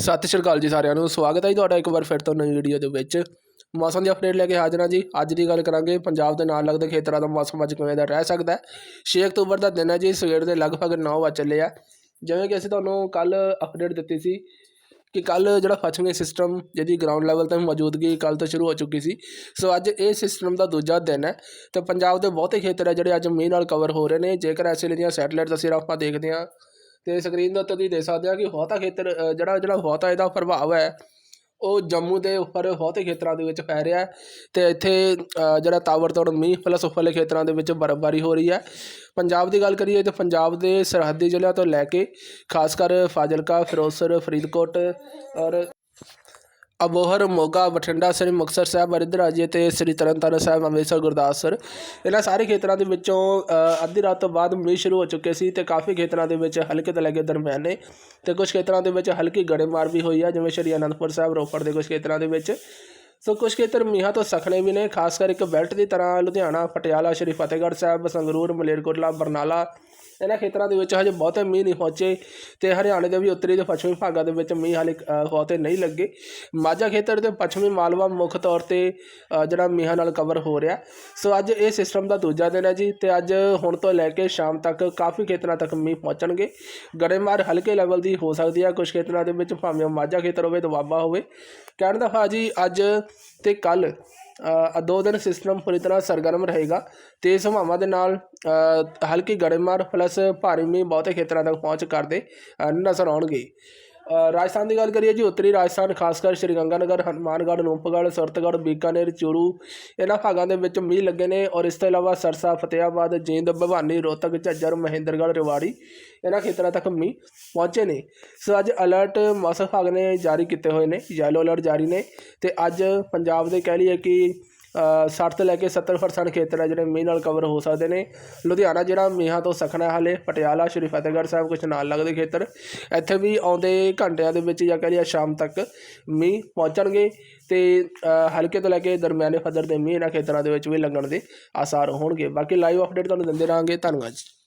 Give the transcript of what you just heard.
ਸਤਿ ਸ਼੍ਰੀ ਅਕਾਲ ਜੀ ਸਾਰਿਆਂ ਨੂੰ, ਸਵਾਗਤ ਹੈ ਜੀ ਤੁਹਾਡਾ ਇੱਕ ਵਾਰ ਫਿਰ ਤੋਂ ਨਵੀਂ ਵੀਡੀਓ ਦੇ ਵਿੱਚ। ਮੌਸਮ ਦੀ ਅਪਡੇਟ ਲੈ ਕੇ ਹਾਜ਼ਰ ਹਾਂ ਜੀ। ਅੱਜ ਦੀ ਗੱਲ ਕਰਾਂਗੇ, ਪੰਜਾਬ ਦੇ ਨਾਲ ਲੱਗਦੇ ਖੇਤਰਾਂ ਦਾ ਮੌਸਮ ਅੱਜ ਕਿਵੇਂ ਦਾ ਰਹਿ ਸਕਦਾ ਹੈ? 6 ਅਕਤੂਬਰ ਦਾ ਦਿਨ ਹੈ ਜੀ, ਸਵੇਰ ਦੇ ਲਗਭਗ 9 ਵਜੇ ਚੱਲੇ ਆ। ਜਿਵੇਂ ਕਿ ਅਸੀਂ ਤੁਹਾਨੂੰ ਕੱਲ ਅਪਡੇਟ ਦਿੱਤੀ ਸੀ ਕਿ ਕੱਲ ਜਿਹੜਾ ਪੱਛਮੀ ਸਿਸਟਮ ਜਿਹਦੀ ਗਰਾਊਂਡ ਲੈਵਲ ਤੇ ਮੌਜੂਦਗੀ ਕੱਲ ਤੋਂ ਸ਼ੁਰੂ ਹੋ ਚੁੱਕੀ ਸੀ। ਸੋ ਅੱਜ ਇਹ ਸਿਸਟਮ ਦਾ ਦੂਜਾ ਦਿਨ ਹੈ। ਤੇ ਪੰਜਾਬ ਦੇ ਬਹੁਤੇ ਖੇਤਰ ਹੈ ਜਿਹੜੇ ਅੱਜ ਮੀਂਹ ਨਾਲ ਕਵਰ ਹੋ ਰਹੇ ਨੇ। ਜੇਕਰ ਐਸੇ ਦੀਆਂ ਸੈਟਲਾਈਟ ਤਸਵੀਰਾਂ ਆਪਾਂ ਦੇਖਦੇ ਹਾਂ ਤੇ ਸਕਰੀਨ ਦੇ ਉੱਤੇ ਤੁਸੀਂ ਦੇਖ ਸਕਦੇ ਆ ਕਿ ਬਹੁਤਾ ਖੇਤਰ ਜਿਹੜਾ ਜਿਹੜਾ ਬਹੁਤਾ ਇਹਦਾ ਪ੍ਰਭਾਵ ਹੈ ਉਹ ਜੰਮੂ ਦੇ ਉੱਪਰ ਬਹੁਤੇ ਖੇਤਰਾਂ ਦੇ ਵਿੱਚ ਪੈ ਰਿਹਾ ਹੈ ਤੇ ਇੱਥੇ ਅ, ਜਿਹੜਾ ਤਾਬੜਤੋੜ ਮੀਂਹ ਪਲਸ ਉੱਪਰਲੇ ਖੇਤਰਾਂ ਦੇ ਵਿੱਚ ਬਰਫ਼ਬਾਰੀ ਹੋ ਰਹੀ ਹੈ। ਪੰਜਾਬ ਦੀ ਗੱਲ ਕਰੀਏ ਤਾਂ ਪੰਜਾਬ ਦੇ ਸਰਹੱਦੀ ਜ਼ਿਲ੍ਹਿਆਂ ਤੋਂ ਲੈ ਕੇ ਖਾਸ ਕਰ ਫਾਜ਼ਿਲਕਾ ਫਿਰੋਜ਼ਪੁਰ ਫਰੀਦਕੋਟ ਔਰ ਅਬੋਹਰ, ਮੋਗਾ, ਬਠਿੰਡਾ, ਸ੍ਰੀ ਮੁਕਤਸਰ ਸਾਹਿਬ ਅਰਿਧਰਾਜੇ ਤੇ ਸ੍ਰੀ ਤਰਨਤਾਰਨ ਸਾਹਿਬ, ਅੰਮ੍ਰਿਤਸਰ ਗੁਰਦਾਸਪੁਰ ਇਹਨਾਂ ਸਾਰੇ ਖੇਤਰਾਂ ਦੇ ਵਿੱਚੋਂ ਅੱਧੀ ਰਾਤ ਤੋਂ ਬਾਅਦ ਮੀਂਹ ਸ਼ੁਰੂ ਹੋ ਚੁੱਕੇ ਸੀ ਤੇ ਕਾਫੀ ਖੇਤਰਾਂ ਦੇ ਵਿੱਚ ਹਲਕੇ ਤੋਂ ਲੈ ਕੇ ਦਰਮਿਆਨੇ ਤੇ ਕੁਝ ਖੇਤਰਾਂ ਦੇ ਵਿੱਚ ਹਲਕੀ ਗੜੇਮਾਰ ਵੀ ਹੋਈ ਹੈ ਜਿਵੇਂ ਸ਼੍ਰੀ ਅਨੰਦਪੁਰ ਸਾਹਿਬ, ਰੋਪੜ ਦੇ ਕੁਝ ਖੇਤਰਾਂ ਦੇ ਵਿੱਚ। ਸੋ ਕੁਝ ਖੇਤਰ ਮੀਂਹਾਂ ਤੋਂ ਸਖਣੇ ਵੀ ਨੇ, ਖਾਸ ਕਰ ਇੱਕ ਬੈਲਟ ਦੀ ਤਰ੍ਹਾਂ ਲੁਧਿਆਣਾ, ਪਟਿਆਲਾ, ਸ਼੍ਰੀ ਫਤਿਹਗੜ੍ਹ ਸਾਹਿਬ, ਸੰਗਰੂਰ, ਮਲੇਰਕੋਟਲਾ, ਬਰਨਾਲਾ ਇਹਨਾਂ ਖੇਤਰਾਂ ਦੇ ਵਿੱਚ ਹਜੇ ਬਹੁਤੇ ਮੀਂਹ ਨਹੀਂ ਪਹੁੰਚੇ ਤੇ ਹਰਿਆਣੇ ਦੇ ਵੀ ਉੱਤਰੀ ਤੇ ਪੱਛਮੀ ਭਾਗਾਂ ਦੇ ਵਿੱਚ ਮੀਂਹ ਹਾਲੇ ਅ, ਬਹੁਤੇ ਨਹੀਂ ਲੱਗੇ। ਮਾਝਾ ਖੇਤਰ ਤੇ ਪੱਛਮੀ ਮਾਲਵਾ ਮੁੱਖ ਤੌਰ ਤੇ ਜਿਹੜਾ ਮੀਂਹਾਂ ਨਾਲ ਕਵਰ ਹੋ ਰਿਹਾ। ਸੋ ਅੱਜ ਇਹ ਸਿਸਟਮ ਦਾ ਦੂਜਾ ਦਿਨ ਹੈ ਜੀ ਤੇ ਅੱਜ ਹੁਣ ਤੋਂ ਲੈ ਕੇ ਸ਼ਾਮ ਤੱਕ ਕਾਫੀ ਖੇਤਰਾਂ ਤੱਕ ਮੀਂਹ ਪਹੁੰਚਣਗੇ। ਗੜੇਮਾਰ ਹਲਕੇ ਲੈਵਲ ਦੀ ਹੋ ਸਕਦੀ ਹੈ ਕੁਝ ਖੇਤਰਾਂ ਦੇ ਵਿੱਚ ਭਾਵੇਂ ਉਹ ਮਾਝਾ ਖੇਤਰ ਹੋਵੇ ਦੁਆਬਾ ਹੋਵੇ। ਕਹਿਣ ਦਾ ਭਾਅ ਜੀ ਅੱਜ ਤੇ ਕੱਲ ਦੋ ਦਿਨ ਸਿਸਟਮ ਪੂਰੀ ਤਰ੍ਹਾਂ ਸਰਗਰਮ ਰਹੇਗਾ ਤੇਜ਼ ਹਵਾਵਾਂ ਦੇ ਨਾਲ ਹਲਕੀ ਗੜੇਮਾਰ ਪਲੱਸ ਭਾਰੀ ਮੀਂਹ ਬਹੁਤੇ ਖੇਤਰਾਂ ਤੱਕ ਪਹੁੰਚ ਕਰਦੇ ਨਜ਼ਰ ਆਉਣਗੇ। ਰਾਜਸਥਾਨ ਦੀ ਗੱਲ ਕਰੀਏ ਜੀ, ਉੱਤਰੀ ਰਾਜਸਥਾਨ, ਖਾਸ ਕਰ ਸ਼੍ਰੀ ਗੰਗਾਨਗਰ, ਹਨੂੰਮਾਨਗੜ੍ਹ, ਨੂਪਗੜ੍ਹ, ਸੁਰਤਗੜ੍ਹ, ਬੀਕਾਨੇਰ, ਚੂਰੂ, ਇਹਨਾਂ ਭਾਗਾਂ ਦੇ ਵਿੱਚ ਮੀਂਹ ਲੱਗੇ ਨੇ ਔਰ ਇਸ ਤੋਂ ਇਲਾਵਾ ਸਰਸਾ ਫਤਿਆਬਾਦ ਜੀਂਦ, ਭਵਾਨੀ, ਰੋਹਤਕ, ਝੱਜਰ, ਮਹਿੰਦਰਗੜ੍ਹ, ਰਿਵਾੜੀ ਇਹਨਾਂ ਖੇਤਰਾਂ ਤੱਕ ਮੀਂਹ ਪਹੁੰਚੇ ਨੇ। ਸੋ ਅੱਜ ਅਲਰਟ ਮੌਸਮ ਵਿਭਾਗ ਨੇ ਜਾਰੀ ਕੀਤੇ ਹੋਏ ਨੇ ਯੈਲੋ ਅਲਰਟ ਜਾਰੀ ਨੇ ਤੇ ਅੱਜ ਪੰਜਾਬ ਦੇ ਕਹਿ ਲਈਏ ਕਿ 60 ਤੋਂ ਲੈ ਕੇ 70% ਖੇਤਰ ਹੈ, ਜਿਹੜੇ ਮੀਂਹ ਨਾਲ ਕਵਰ ਹੋ ਸਕਦੇ ਨੇ। ਲੁਧਿਆਣਾ ਜਿਹੜਾ ਮੀਂਹਾਂ ਤੋਂ ਸਖਣਾ ਹੈ ਹਾਲੇ। ਪਟਿਆਲਾ, ਸ਼੍ਰੀ ਫਤਿਹਗੜ੍ਹ ਸਾਹਿਬ ਕੁਝ ਨਾਲ ਲੱਗਦੇ ਖੇਤਰ। ਇੱਥੇ ਵੀ ਆਉਂਦੇ ਘੰਟਿਆਂ ਦੇ ਵਿੱਚ ਜਾਂ ਕਹਿ ਲਈਏ ਸ਼ਾਮ ਤੱਕ ਮੀਂਹ ਪਹੁੰਚਣਗੇ ਤੇ ਹਲਕੇ ਤੋਂ ਲੈ ਕੇ ਦਰਮਿਆਨੇ ਪੱਧਰ ਦੇ ਮੀਂਹ ਇਹਨਾਂ ਖੇਤਰਾਂ ਦੇ ਵਿੱਚ ਵੀ ਲੱਗਣ ਦੇ ਆਸਾਰ ਹੋਣਗੇ। ਬਾਕੀ ਲਾਈਵ ਅਪਡੇਟ ਤੁਹਾਨੂੰ ਦਿੰਦੇ ਰਹਾਂਗੇ। ਧੰਨਵਾਦ ਜੀ।